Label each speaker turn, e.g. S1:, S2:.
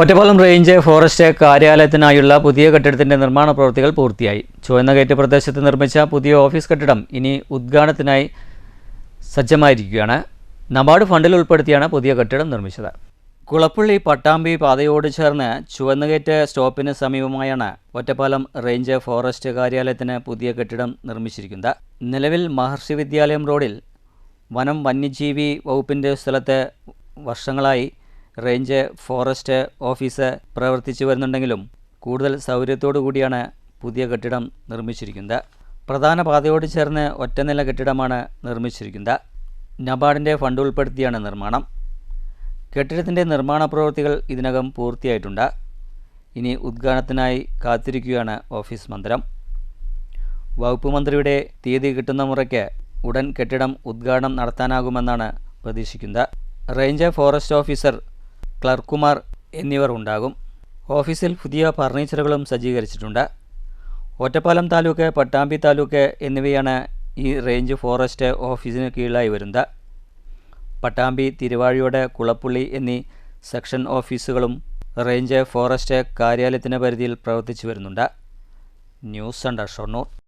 S1: Ottapalam range forest കാര്യാലയത്തിനായുള്ള പുതിയ കെട്ടിടത്തിന്റെ നിർമ്മാണ പ്രവൃത്തികൾ പൂർത്തിയായി. ചുവന്നകയറ്റ പ്രദേശത്ത് നിർമ്മിച്ച പുതിയ ഓഫീസ് കെട്ടിടം ഇനി ഉദ്ഘാടനത്തിനായി സജ്ജമായിരിക്കുകയാണ്. നബാർഡ് ഫണ്ടിൽ ഉൾപ്പെടുത്തിയാണ് പുതിയ കെട്ടിടം നിർമ്മിച്ചത്. കുളപ്പള്ളി പട്ടാമ്പി പാതയോട് ചേർന്ന് ചുവന്നുകയറ്റ സ്റ്റോപ്പിന് സമീപമായാണ് ഒറ്റപ്പാലം റേഞ്ച് ഫോറസ്റ്റ് കാര്യാലയത്തിന് പുതിയ കെട്ടിടം നിർമ്മിച്ചിരിക്കുന്നത്. നിലവിൽ മഹർഷി വിദ്യാലയം റോഡിൽ വനം വന്യജീവി വകുപ്പിന്റെ സ്ഥലത്ത് വർഷങ്ങളായി റേഞ്ച് ഫോറസ്റ്റ് ഓഫീസ് പ്രവർത്തിച്ചു വരുന്നുണ്ടെങ്കിലും കൂടുതൽ സൗകര്യത്തോടു കൂടിയാണ് പുതിയ കെട്ടിടം നിർമ്മിച്ചിരിക്കുന്നത്. പ്രധാന പാതയോട് ചേർന്ന് ഒറ്റനില കെട്ടിടമാണ് നിർമ്മിച്ചിരിക്കുന്നത്. നബാർഡിന്റെ ഫണ്ട് ഉൾപ്പെടുത്തിയാണ് നിർമ്മാണം. കെട്ടിടത്തിന്റെ നിർമ്മാണ പ്രവൃത്തികൾ ഇതിനകം പൂർത്തിയായിട്ടുണ്ട്. ഇനി ഉദ്ഘാടനത്തിനായി കാത്തിരിക്കുകയാണ് ഓഫീസ് മന്ദിരം. വകുപ്പ് മന്ത്രിയുടെ തീയതി കിട്ടുന്ന മുറയ്ക്ക് ഉടൻ കെട്ടിടം ഉദ്ഘാടനം നടത്താനാകുമെന്നാണ് പ്രതീക്ഷിക്കുന്നത്. റേഞ്ച് ഫോറസ്റ്റ് ഓഫീസർ ക്ലർക്കുമാർ എന്നിവർ ഉണ്ടാകും. ഓഫീസിൽ പുതിയ ഫർണിച്ചറുകളും സജ്ജീകരിച്ചിട്ടുണ്ട്. ഒറ്റപ്പാലം താലൂക്ക് പട്ടാമ്പി താലൂക്ക് എന്നിവയാണ് ഈ റേഞ്ച് ഫോറസ്റ്റ് ഓഫീസിന് കീഴിലായി വരുന്നത്. പട്ടാമ്പി തിരുവാഴിയോട് കുളപ്പുള്ളി എന്നീ സെക്ഷൻ ഓഫീസുകളും റേഞ്ച് ഫോറസ്റ്റ് കാര്യാലയത്തിന്റെ പരിധിയിൽ പ്രവർത്തിച്ചു വരുന്നുണ്ട്. News centre Shoranur.